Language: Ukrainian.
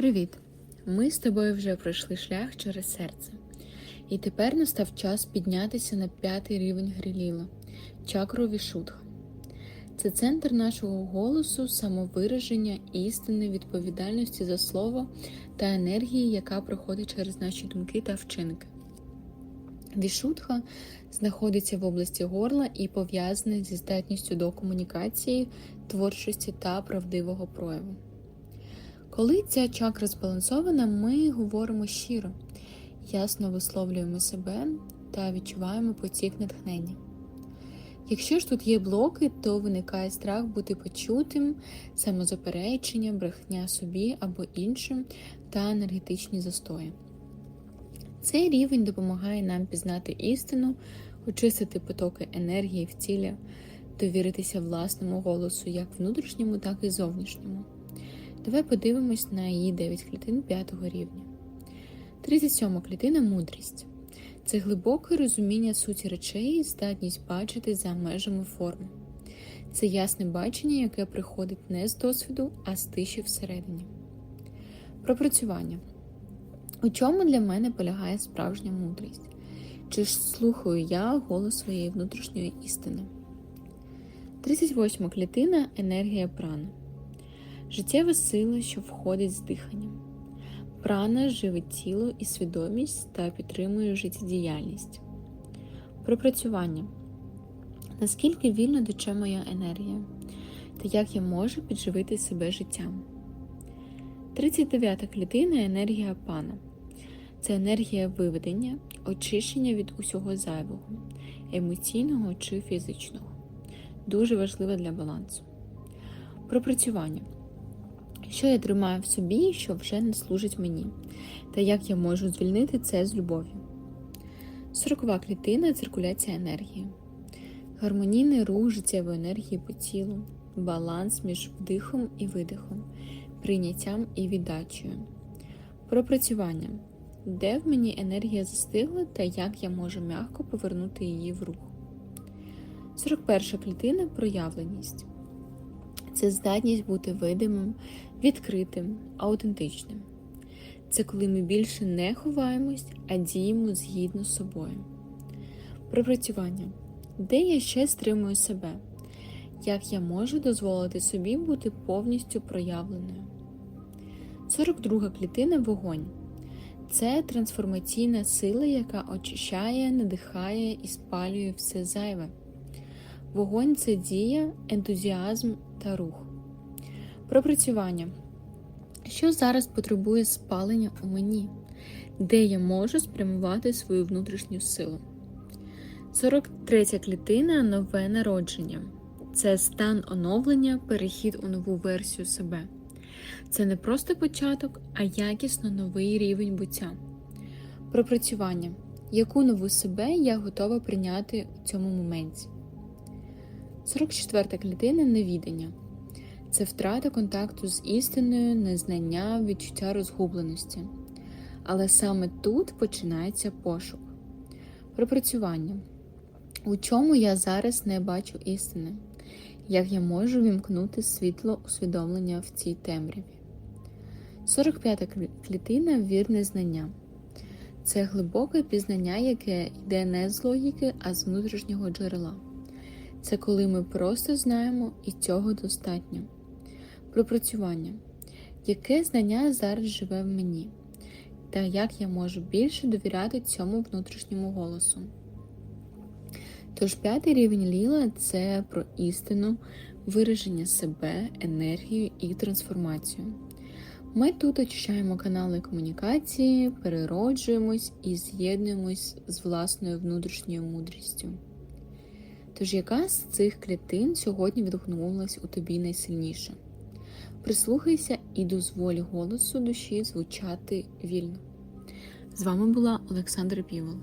Привіт! Ми з тобою вже пройшли шлях через серце. І тепер настав час піднятися на п'ятий рівень Гріліла чакру Вішудха. Це центр нашого голосу, самовираження, істини, відповідальності за слово та енергії, яка проходить через наші думки та вчинки. Вішудха знаходиться в області горла і пов'язана зі здатністю до комунікації, творчості та правдивого прояву. Коли ця чакра збалансована, ми говоримо щиро, ясно висловлюємо себе та відчуваємо потік натхнення. Якщо ж тут є блоки, то виникає страх бути почутим, самозаперечення, брехня собі або іншим та енергетичні застої. Цей рівень допомагає нам пізнати істину, очистити потоки енергії в тілі, довіритися власному голосу, як внутрішньому, так і зовнішньому. Давай подивимось на її 9 клітин 5 рівня. 37 клітина мудрість. Це глибоке розуміння суті речей і здатність бачити за межами форми. Це ясне бачення, яке приходить не з досвіду, а з тиші всередині. Пропрацювання. У чому для мене полягає справжня мудрість? Чи ж слухаю я голос своєї внутрішньої істини? 38 клітина енергія прана. Життєва сила, що входить з диханням. Прана живить тіло і свідомість та підтримує життєдіяльність. Пропрацювання. Наскільки вільно тече моя енергія, та як я можу підживити себе життям. 39 клітина енергія пана. Це енергія виведення, очищення від усього зайвого, емоційного чи фізичного. Дуже важлива для балансу. Пропрацювання. Що я тримаю в собі, що вже не служить мені, та як я можу звільнити це з любов'ю. Сорокова клітина циркуляція енергії, гармонійний рух життєвої енергії по тілу, баланс між вдихом і видихом, прийняттям і віддачею. Пропрацювання. Де в мені енергія застигла та як я можу м'яко повернути її в рух. 41 клітина проявленість. Це здатність бути видимим, відкритим, аутентичним. Це коли ми більше не ховаємось, а діємо згідно з собою. Пропрацювання. Де я ще стримую себе? Як я можу дозволити собі бути повністю проявленою? 42 клітина вогонь. Це трансформаційна сила, яка очищає, надихає і спалює все зайве. Вогонь це дія, ентузіазм та рух. Пропрацювання. Що зараз потребує спалення у мені, де я можу спрямувати свою внутрішню силу? 43 клітина нове народження. Це стан оновлення, перехід у нову версію себе. Це не просто початок, а якісно новий рівень буття. Пропрацювання. Яку нову себе я готова прийняти у цьому моменті? 44 клітина невідання. Це втрата контакту з істиною, незнання, відчуття розгубленості. Але саме тут починається пошук. Пропрацювання. У чому я зараз не бачу істини? Як я можу вімкнути світло усвідомлення в цій темряві? 45 клітина вірне знання. Це глибоке пізнання, яке йде не з логіки, а з внутрішнього джерела. Це коли ми просто знаємо і цього достатньо. Пропрацювання. Яке знання зараз живе в мені? Та як я можу більше довіряти цьому внутрішньому голосу? Тож п'ятий рівень ліла це про істину, вираження себе, енергію і трансформацію. Ми тут очищаємо канали комунікації, перероджуємось і з'єднуємось з власною внутрішньою мудрістю. Тож, яка з цих клітин сьогодні відгукнулась у тобі найсильніше? Прислухайся і дозволь голосу душі звучати вільно. З вами була Олександра Півол.